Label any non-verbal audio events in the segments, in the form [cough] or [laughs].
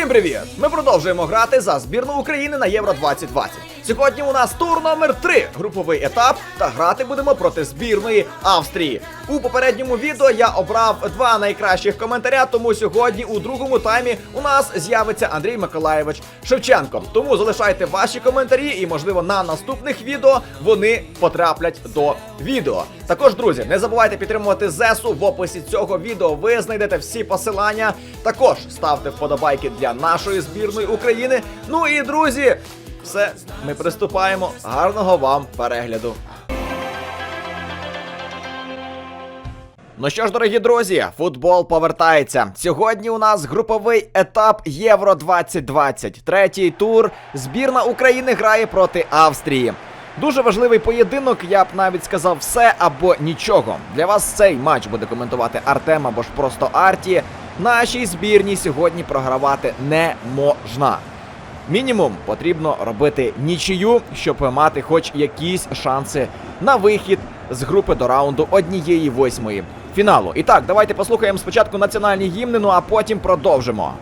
Всім привіт! Ми продовжуємо грати за збірну України на Євро 2020. Сьогодні у нас тур номер 3 груповий етап, та грати будемо проти збірної Австрії. У попередньому відео я обрав два найкращих коментаря, тому сьогодні у другому таймі у нас з'явиться Андрій Миколаєвич Шевченко. Тому залишайте ваші коментарі, і можливо на наступних відео вони потраплять до відео. Також, друзі, не забувайте підтримувати ЗЕСу. В описі цього відео ви знайдете всі посилання. Також ставте вподобайки для нашої збірної України. Ну і друзі, все, ми приступаємо. Гарного вам перегляду. Ну що ж, дорогі друзі, футбол повертається. Сьогодні у нас груповий етап Євро 2020. Третій тур. Збірна України грає проти Австрії. Дуже важливий поєдинок, я б навіть сказав все або нічого. Для вас цей матч буде коментувати Артем або ж просто Арті. Нашій збірній сьогодні програвати не можна. Мінімум потрібно робити нічию, щоб мати хоч якісь шанси на вихід з групи до раунду однієї восьмої фіналу. І так, давайте послухаємо спочатку національні гімни, ну а потім продовжимо.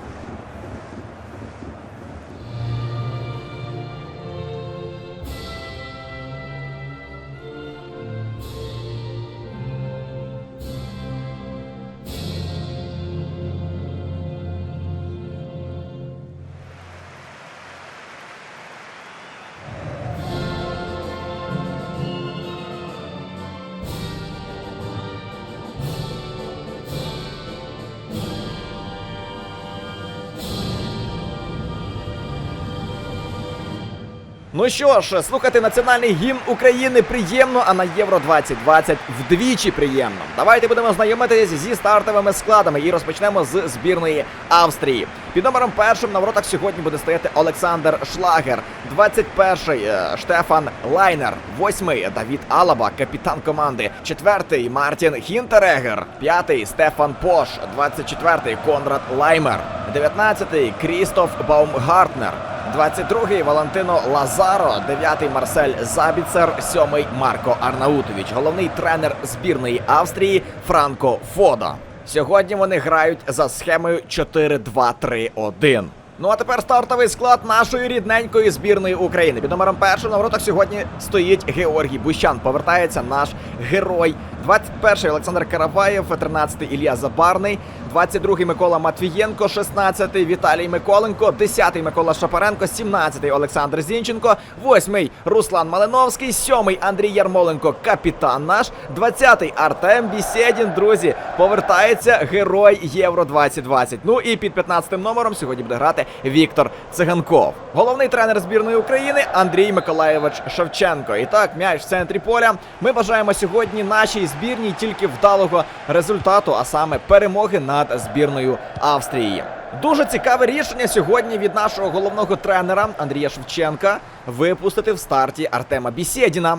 Ну що ж, слухати національний гімн України приємно, а на Євро 2020 вдвічі приємно. Давайте будемо знайомитися зі стартовими складами і розпочнемо з збірної Австрії. Під номером першим на воротах сьогодні буде стояти Олександр Шлагер, 21-й е, Штефан Лайнер, 8-й Давід Алаба, капітан команди, 4-й Мартін Хінтерегер, 5-й Стефан Пош, 24-й Конрад Лаймер, 19-й Крістоф Баумгартнер. 22-й Валентино Лазаро, 9-й Марсель Забіцер, 7-й Марко Арнаутович, головний тренер збірної Австрії Франко Фода. Сьогодні вони грають за схемою 4-2-3-1. Ну а тепер стартовий склад нашої рідненької збірної України. Під номером першим на воротах сьогодні стоїть Георгій Бущан. Повертається наш герой. 21-й Олександр Караваєв, 13-й Ілля Забарний, 22-й Микола Матвієнко, 16-й Віталій Миколенко, 10-й Микола Шапаренко, 17-й Олександр Зінченко, 8-й Руслан Малиновський, 7-й Андрій Ярмоленко, капітан наш, 20-й Артем Бісєдін, друзі, повертається герой Євро 2020. Ну і під 15-м номером сьогодні буде грати Віктор Циганков. Головний тренер збірної України Андрій Миколаєвич Шевченко. І так, м'яч в центрі поля. Ми бажаємо сьогодні нашій збірній тільки вдалого результату, а саме перемоги над збірною Австрії. Дуже цікаве рішення сьогодні від нашого головного тренера Андрія Шевченка випустити в старті Артема Бісєдіна.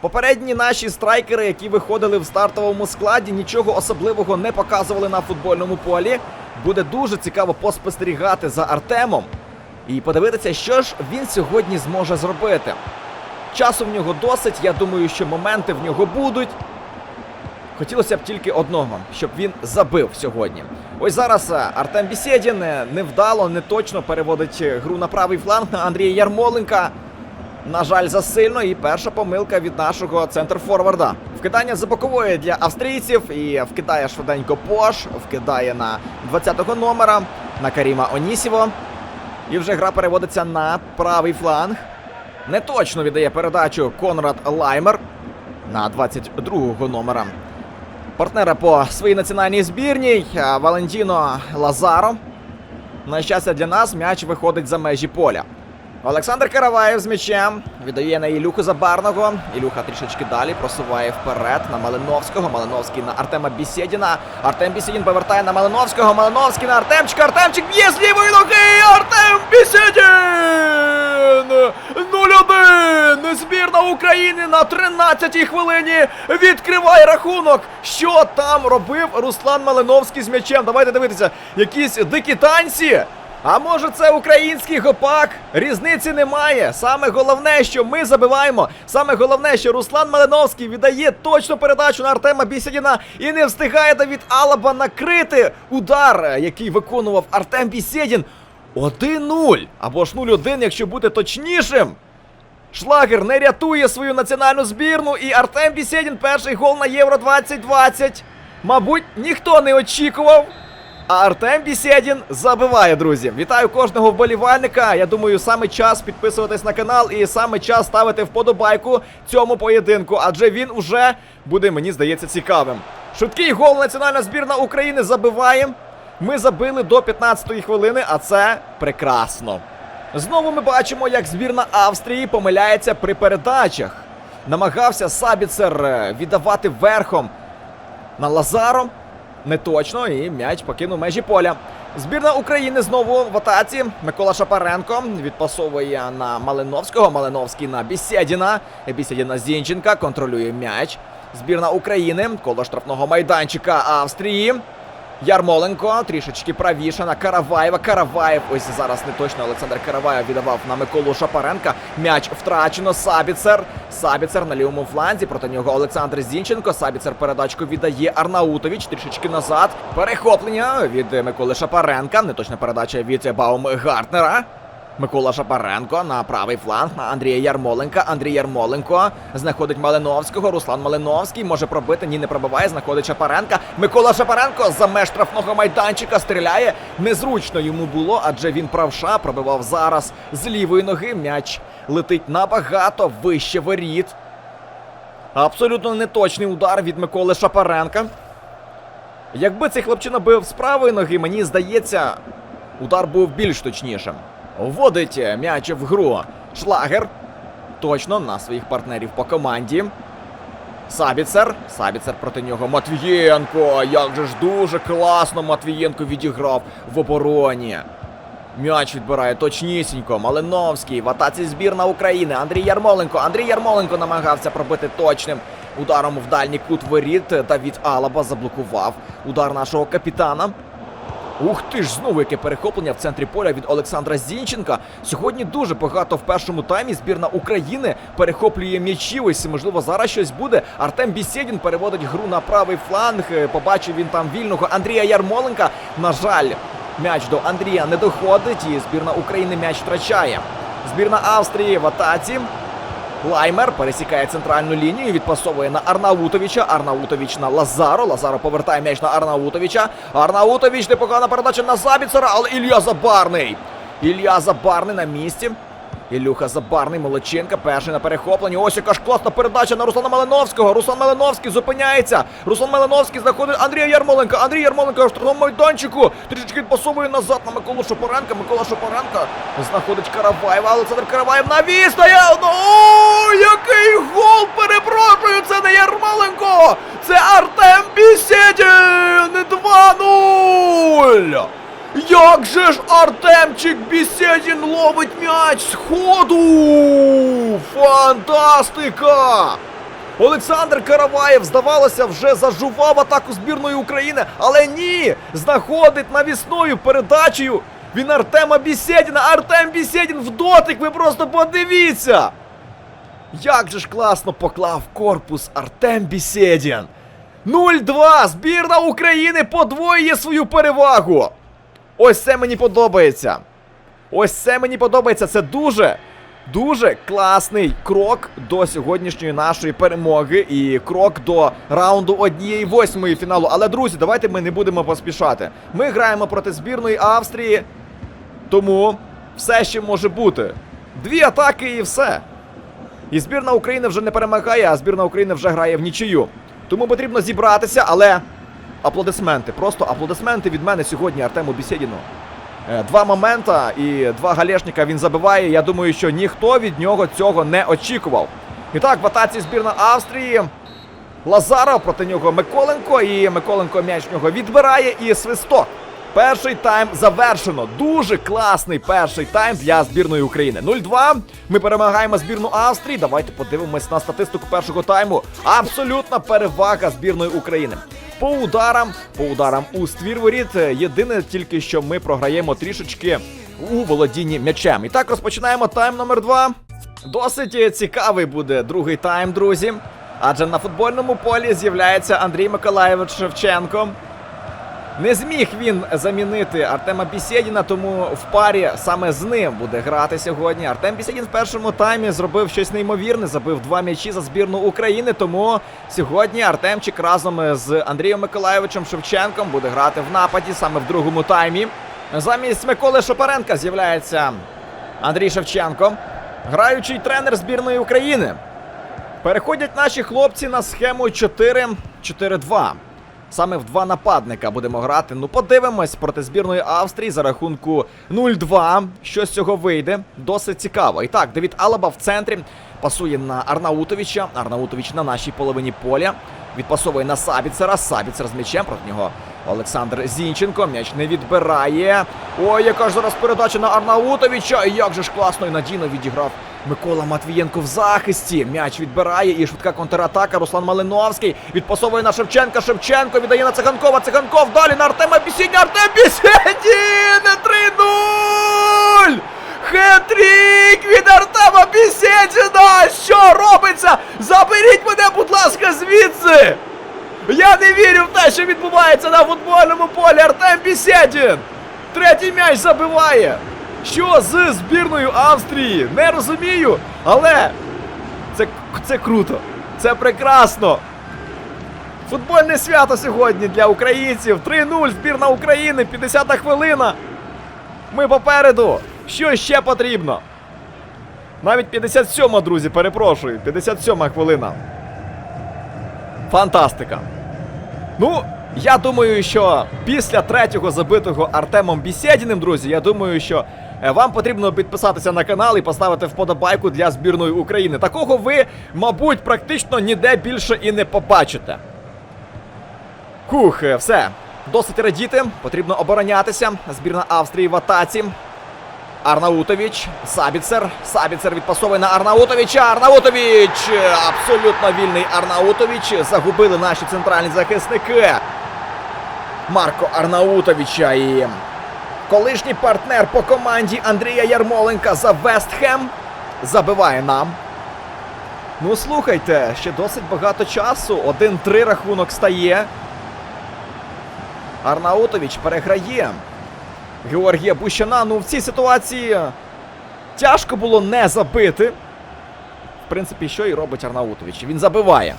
Попередні наші страйкери, які виходили в стартовому складі, нічого особливого не показували на футбольному полі. Буде дуже цікаво поспостерігати за Артемом і подивитися, що ж він сьогодні зможе зробити. Часу в нього досить. Я думаю, що моменти в нього будуть. Хотілося б тільки одного, щоб він забив сьогодні. Ось зараз е, Артем Бісєдін е, невдало, не точно переводить е, гру на правий фланг Андрія Ярмоленка. На жаль, засильно. І перша помилка від нашого центр-форварда. Вкидання за бокової для австрійців. І вкидає швиденько Пош, вкидає на 20-го номера на Каріма Онісіво. І вже гра переводиться на правий фланг. Не точно віддає передачу Конрад Лаймер на 22-го номера. Партнера по своїй національній збірній Валентіно Лазаро. На щастя для нас м'яч виходить за межі поля. Олександр Караваєв з м'ячем віддає на Ілюху Забарного. Ілюха трішечки далі просуває вперед на Малиновського. Малиновський на Артема Бісєдіна. Артем Бісєдін повертає на Малиновського. Малиновський на Артемчика. Артемчик б'є з лівої ноги. Артем Бісєдін! 0-1! Збірна України на 13-й хвилині відкриває рахунок. Що там робив Руслан Малиновський з м'ячем? Давайте дивитися. Якісь дикі танці. А може це український гопак? Різниці немає. Саме головне, що ми забиваємо. Саме головне, що Руслан Малиновський віддає точну передачу на Артема Бісєдіна і не встигає Давід Алаба накрити удар, який виконував Артем Бісєдін. 1-0 або ж 0-1, якщо бути точнішим. Шлагер не рятує свою національну збірну, і Артем Бісєдін перший гол на Євро 2020. Мабуть, ніхто не очікував. А Артем Бісєдін забиває, друзі. Вітаю кожного вболівальника. Я думаю, саме час підписуватись на канал і саме час ставити вподобайку цьому поєдинку, адже він уже буде, мені здається, цікавим. Швидкий гол національна збірна України забиває. Ми забили до 15-ї хвилини, а це прекрасно. Знову ми бачимо, як збірна Австрії помиляється при передачах. Намагався Сабіцер е, віддавати верхом на Лазаром. Не точно, і м'яч покинув межі поля. Збірна України знову в атаці. Микола Шапаренко відпасовує на Малиновського. Малиновський на Бісєдіна. Бісєдіна Зінченка контролює м'яч. Збірна України коло штрафного майданчика Австрії. Ярмоленко трішечки правіше на Караваєва. Караваєв. Ось зараз не точно Олександр Караваєв віддавав на Миколу Шапаренка. М'яч втрачено. Сабіцер. Сабіцер на лівому фланзі. Проти нього Олександр Зінченко. Сабіцер передачку віддає Арнаутович. Трішечки назад. Перехоплення від Миколи Шапаренка. Неточна передача від Баумгартнера. Микола Шапаренко на правий фланг на Андрія Ярмоленка. Андрій Ярмоленко знаходить Малиновського. Руслан Малиновський може пробити. Ні, не пробиває. Знаходить Шапаренка. Микола Шапаренко за меж штрафного майданчика стріляє. Незручно йому було, адже він правша пробивав зараз з лівої ноги. М'яч летить набагато вище воріт. Абсолютно неточний удар від Миколи Шапаренка. Якби цей хлопчина бив з правої ноги, мені здається, удар був більш точнішим. Вводить м'яч в гру Шлагер. Точно на своїх партнерів по команді. Сабіцер. Сабіцер проти нього. Матвієнко. Як же ж дуже класно Матвієнко відіграв в обороні. М'яч відбирає точнісінько. Малиновський в атаці збірна України. Андрій Ярмоленко. Андрій Ярмоленко намагався пробити точним ударом в дальній кут воріт. Давід Алаба заблокував удар нашого капітана. Ух ти ж, знову яке перехоплення в центрі поля від Олександра Зінченка. Сьогодні дуже багато в першому таймі збірна України перехоплює м'ячі. Ось можливо зараз щось буде. Артем Бісєдін переводить гру на правий фланг. Е, Побачив він там вільного Андрія Ярмоленка. На жаль, м'яч до Андрія не доходить, і збірна України м'яч втрачає. Збірна Австрії в атаці. Лаймер пересікає центральну лінію, відпасовує на Арнаутовича. Арнаутович на Лазаро. Лазаро повертає м'яч на Арнаутовича. Арнаутович непогана передача на Забіцера, але Ілья Забарний. Ілья Забарний на місці. Ілюха Забарний, Молодченка, перший на перехопленні. Ось яка ж класна передача на Руслана Малиновського. Руслан Малиновський зупиняється. Руслан Малиновський знаходить Андрія Ярмоленка. Андрій Ярмоленко в штрафному майданчику. Трішечки відпасовує назад на Миколу Шапоренка. Микола Шапоренка знаходить Караваєва. Олександр Караваєв на відстояв. Ну, О, який гол! Перепрошую! Це не Ярмоленко! Це Артем Бісєдін! 2-0! Як же ж Артемчик Бісєдін ловить м'яч з ходу! Фантастика! Олександр Караваєв, здавалося, вже зажував атаку збірної України, але ні! Знаходить навісною передачею він Артема Бісєдіна. Артем Бісєдін в дотик, ви просто подивіться! Як же ж класно поклав корпус Артем Бісєдін! 0-2! Збірна України подвоює свою перевагу! Ось це мені подобається. Ось це мені подобається. Це дуже, дуже класний крок до сьогоднішньої нашої перемоги і крок до раунду однієї восьмої фіналу. Але, друзі, давайте ми не будемо поспішати. Ми граємо проти збірної Австрії, тому все ще може бути. Дві атаки і все. І збірна України вже не перемагає, а збірна України вже грає в нічию. Тому потрібно зібратися, але аплодисменти. Просто аплодисменти від мене сьогодні Артему Бісєдіну. Е, Два момента і два галешника він забиває. Я думаю, що ніхто від нього цього не очікував. І так, в атаці збірна Австрії. Лазаров проти нього Миколенко. І Миколенко м'яч в нього відбирає і свисток. Перший тайм завершено. Дуже класний перший тайм для збірної України. 0-2. Ми перемагаємо збірну Австрії. Давайте подивимось на статистику першого тайму. Абсолютна перевага збірної України. По ударам, по ударам у ствір воріт. е, Єдине тільки, що ми програємо трішечки у володінні м'ячем. І так розпочинаємо тайм номер два. Досить цікавий буде другий тайм, друзі. Адже на футбольному полі з'являється Андрій Миколаєвич Шевченко. Не зміг він замінити Артема Бісєдіна, тому в парі саме з ним буде грати сьогодні. Артем Бісєдін в першому таймі зробив щось неймовірне, забив два м'ячі за збірну України. Тому сьогодні Артемчик разом з Андрієм Миколаєвичем Шевченком буде грати в нападі саме в другому таймі. Замість Миколи Шопаренка з'являється Андрій Шевченко, граючий тренер збірної України. Переходять наші хлопці на схему 4-4-2. Саме в два нападника будемо грати. Ну, подивимось проти збірної Австрії за рахунку 0-2. Що з цього вийде? Досить цікаво. І так, Девід Алаба в центрі пасує на Арнаутовича. Арнаутович на нашій половині поля. Відпасовує на Сабіцера. Сабіцер з м'ячем проти нього. Олександр Зінченко. М'яч не відбирає. Ой, яка ж зараз передача на Арнаутовича. Як же ж класно і надійно відіграв Микола Матвієнко в захисті. М'яч відбирає і швидка контратака. Руслан Малиновський відпасовує на Шевченка. Шевченко віддає на Циганкова. Циганков далі на Артема Бісідня. Артем Бісідін! 3-0! Хетрік від Артема Бісідіна! Що робиться? Заберіть мене, будь ласка, звідси! Я не вірю в те, що відбувається на футбольному полі. Артем Бісєдін! Третій м'яч забиває! Що з збірною Австрії? Не розумію, але це, це круто. Це прекрасно. Футбольне свято сьогодні для українців. 3-0, збірна України, 50-та хвилина. Ми попереду. Що ще потрібно? Навіть 57-ма, друзі, перепрошую. 57-ма хвилина. Фантастика. Ну, я думаю, що після третього забитого Артемом Бісєдіним, друзі, я думаю, що е, вам потрібно підписатися на канал і поставити вподобайку для збірної України. Такого ви, мабуть, практично ніде більше і не побачите. Хух, е, все. Досить радіти, потрібно оборонятися. Збірна Австрії в атаці. Арнаутович, Сабіцер. Сабіцер відпасовує на Арнаутовича. Арнаутович! Абсолютно вільний Арнаутович. Загубили наші центральні захисники. Марко Арнаутовича і колишній партнер по команді Андрія Ярмоленка за Вестхем забиває нам. Ну, слухайте, ще досить багато часу. 1-3 рахунок стає. Арнаутович переграє. Георгія Бущана. Ну, в цій ситуації тяжко було не забити. В принципі, що і робить Арнаутович. Він забиває.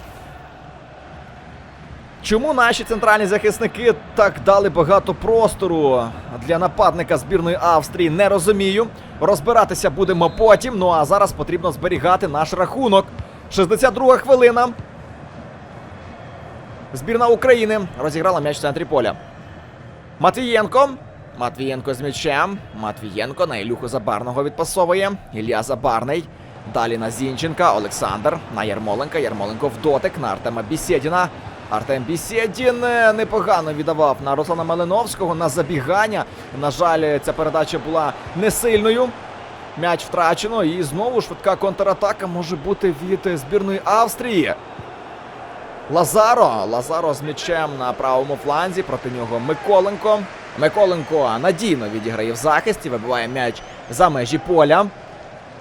Чому наші центральні захисники так дали багато простору для нападника збірної Австрії? Не розумію. Розбиратися будемо потім. Ну а зараз потрібно зберігати наш рахунок. 62 хвилина. Збірна України розіграла м'яч в центрі поля. Матвієнко. Матвієнко з м'ячем. Матвієнко на Ілюху Забарного відпасовує. Ілля Забарний. Далі на Зінченка. Олександр на Ярмоленка. Ярмоленко в дотик на Артема Бісєдіна. Артем Бісєдін е, непогано віддавав на Руслана Малиновського на забігання. На жаль, ця передача була не сильною. М'яч втрачено. І знову швидка контратака може бути від збірної Австрії. Лазаро. Лазаро з м'ячем на правому фланзі. Проти нього Миколенко. Миколенко надійно відіграє в захисті, вибиває м'яч за межі поля.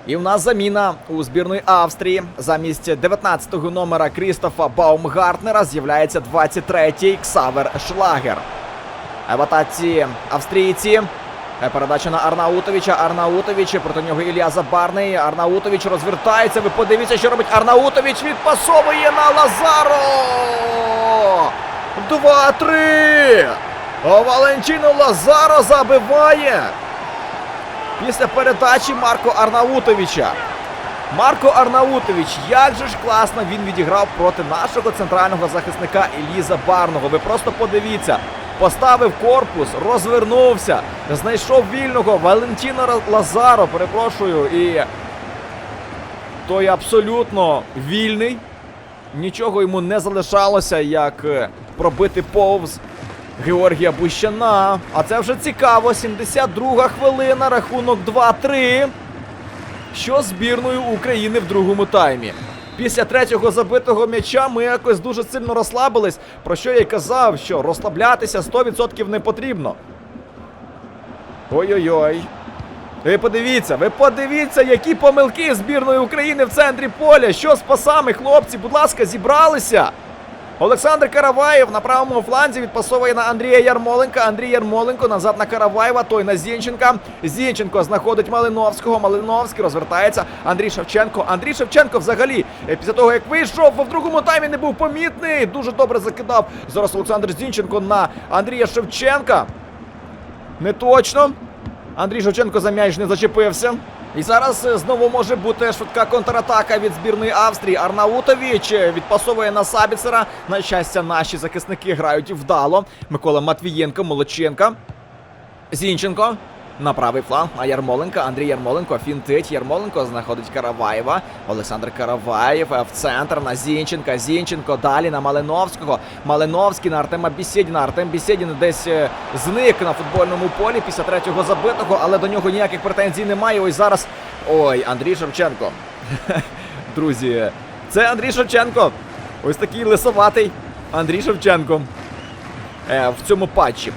І в нас заміна у збірної Австрії. Замість 19-го номера Крістофа Баумгартнера з'являється 23-й Ксавер Шлагер. В атаці австрійці. Передача на Арнаутовича. Арнаутович проти нього Ілля Забарний. Арнаутович розвертається. Ви подивіться, що робить Арнаутович. Відпасовує на Лазаро. 2-3. Валентіно Лазаро забиває. Після передачі Марко Арнаутовича. Марко Арнаутович, як же ж класно він відіграв проти нашого центрального захисника Іллі Забарного. Ви просто подивіться. Поставив корпус, розвернувся, знайшов вільного Валентіно Лазаро, перепрошую, і той абсолютно вільний. Нічого йому не залишалося, як е, пробити повз Георгія Бущана. А це вже цікаво. 72 хвилина, рахунок 2-3. Що збірною України в другому таймі? Після третього забитого м'яча ми якось дуже сильно розслабились, про що я й казав, що розслаблятися 100% не потрібно. Ой-ой-ой. Ви подивіться, ви подивіться, які помилки збірної України в центрі поля. Що з пасами, хлопці, будь ласка, зібралися. Олександр Караваєв на правому фланзі відпасовує на Андрія Ярмоленка. Андрій Ярмоленко назад на Караваєва, той на Зінченка. Зінченко знаходить Малиновського. Малиновський розвертається. Андрій Шевченко. Андрій Шевченко взагалі е, після того, як вийшов, в другому таймі не був помітний. Дуже добре закидав. Зараз Олександр Зінченко на Андрія Шевченка. Не точно. Андрій Шевченко за м'яч не зачепився. І зараз е, знову може бути швидка контратака від збірної Австрії. Арнаутович е, відпасовує на Сабіцера. На щастя, наші захисники грають вдало. Микола Матвієнко, Молоченка. Зінченко. На правий фланг, а Ярмоленко, Андрій Ярмоленко фінтить. Ярмоленко знаходить Караваєва. Олександр Караваєв е, в центр на Зінченка. Зінченко далі на Малиновського. Малиновський на Артема Бісєдіна. Артем Бісєдін десь е, зник на футбольному полі після третього забитого, але до нього ніяких претензій немає. Ось зараз. Ой, Андрій Шевченко. [laughs] Друзі, це Андрій Шевченко. Ось такий лисоватий Андрій Шевченко е, в цьому патчі.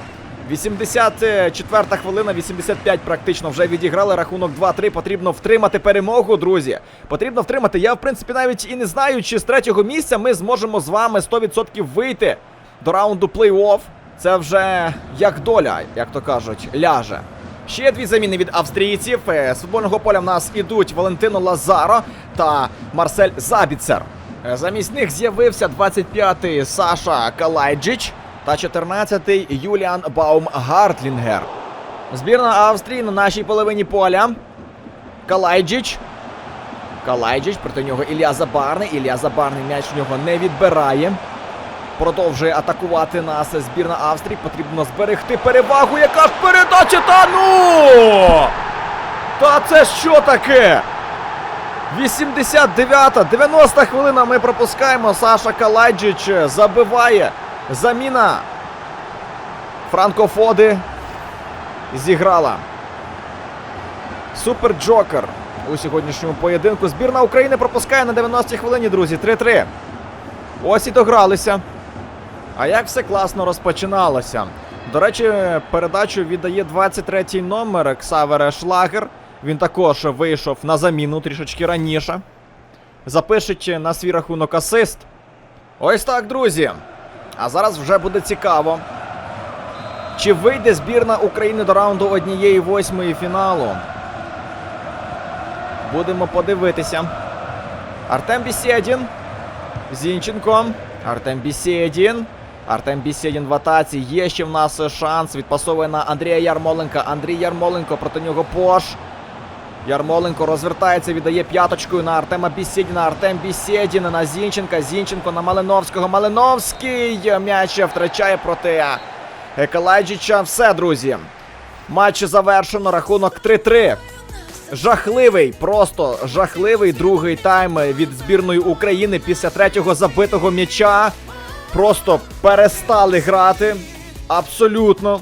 84 хвилина, 85 практично вже відіграли рахунок 2-3. Потрібно втримати перемогу, друзі. Потрібно втримати. Я, в принципі, навіть і не знаю, чи з третього місця ми зможемо з вами 100% вийти до раунду плей-офф. Це вже як доля, як то кажуть, ляже. Ще дві заміни від австрійців. Е, З футбольного поля в нас ідуть Валентино Лазаро та Марсель Забіцер. Е, Замість них з'явився 25-й Саша Калайджич та 14-й Юліан Баумгартлінгер. Збірна Австрії на нашій половині поля. Калайджич. Калайджич, проти нього Ілля Забарний. Ілля Забарний м'яч в нього не відбирає. Продовжує атакувати нас збірна Австрії. Потрібно зберегти перевагу. Яка ж передача? Та ну! Та це що таке? 89-та, 90-та хвилина ми пропускаємо. Саша Калайджич забиває. Заміна Франко Фоди зіграла. Супер Джокер у сьогоднішньому поєдинку. Збірна України пропускає на 90-й хвилині, друзі. 3-3. Ось і догралися. А як все класно розпочиналося. До речі, передачу віддає 23-й номер Ксавере Шлагер. Він також вийшов на заміну трішечки раніше. Запишеть на свій рахунок асист. Ось так, друзі. А зараз вже буде цікаво. Чи вийде збірна України до раунду однієї восьмої фіналу? Будемо подивитися. Артем Бісєдін. Зінченко. Артем Бісєдін. Артем Бісєдін в атаці. Є ще в нас шанс. Відпасовує на Андрія Ярмоленка. Андрій Ярмоленко проти нього Пош. Ярмоленко розвертається, віддає п'яточкою на Артема Бісєдіна. Артем Бісєдін на Зінченка. Зінченко на Малиновського. Малиновський м'яч втрачає проти Екалайджича. Все, друзі. Матч завершено. Рахунок 3-3. Жахливий, просто жахливий другий тайм від збірної України після третього забитого м'яча. Просто перестали грати. Абсолютно.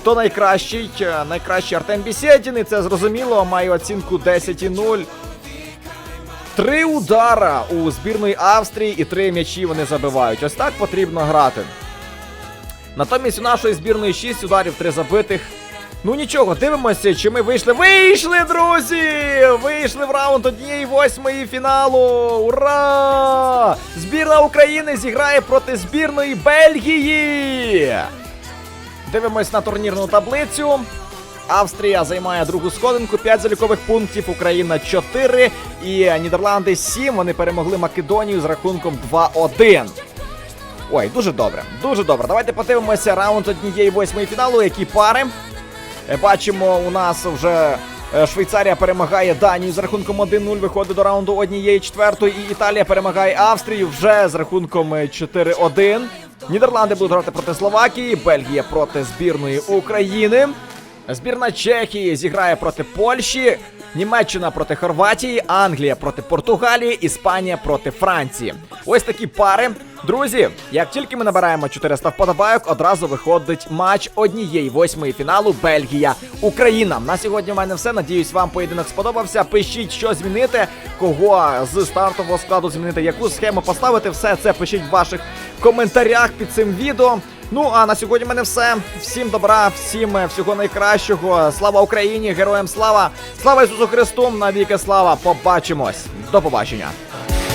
Хто найкращий? Найкращий Артем Бісєдін, і це зрозуміло, має оцінку 10,0. Три удара у збірної Австрії і три м'ячі вони забивають. Ось так потрібно грати. Натомість у нашої збірної 6 ударів, 3 забитих. Ну нічого, дивимося, чи ми вийшли. Вийшли, друзі! Вийшли в раунд однієї восьмої фіналу! Ура! Збірна України зіграє проти збірної Бельгії! Дивимось на турнірну таблицю. Австрія займає другу сходинку, 5 залікових пунктів, Україна 4 і Нідерланди 7. Вони перемогли Македонію з рахунком 2-1. Ой, дуже добре, дуже добре. Давайте подивимося раунд однієї восьмої фіналу, які пари. Е, Бачимо, у нас вже е, Швейцарія перемагає Данію з рахунком 1-0, виходить до раунду однієї четвертої, і Італія перемагає Австрію вже з рахунком е, 4-1. Нідерланди будуть грати проти Словакії, Бельгія проти збірної України. Збірна Чехії зіграє проти Польщі, Німеччина проти Хорватії, Англія проти Португалії, Іспанія проти Франції. Ось такі пари. Друзі, як тільки ми набираємо 400 вподобайок, одразу виходить матч однієї восьмої фіналу Бельгія Україна. На сьогодні в мене все. Надіюсь, вам поєдинок сподобався. Пишіть, що змінити, кого з стартового складу змінити, яку схему поставити. Все це пишіть в ваших коментарях під цим відео. Ну а на сьогодні в мене все. Всім добра, всім е, всього найкращого. Слава Україні! Героям слава! Слава Ісусу Христу! Навіки слава! Побачимось! До побачення!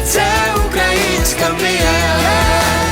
Це українська мрія.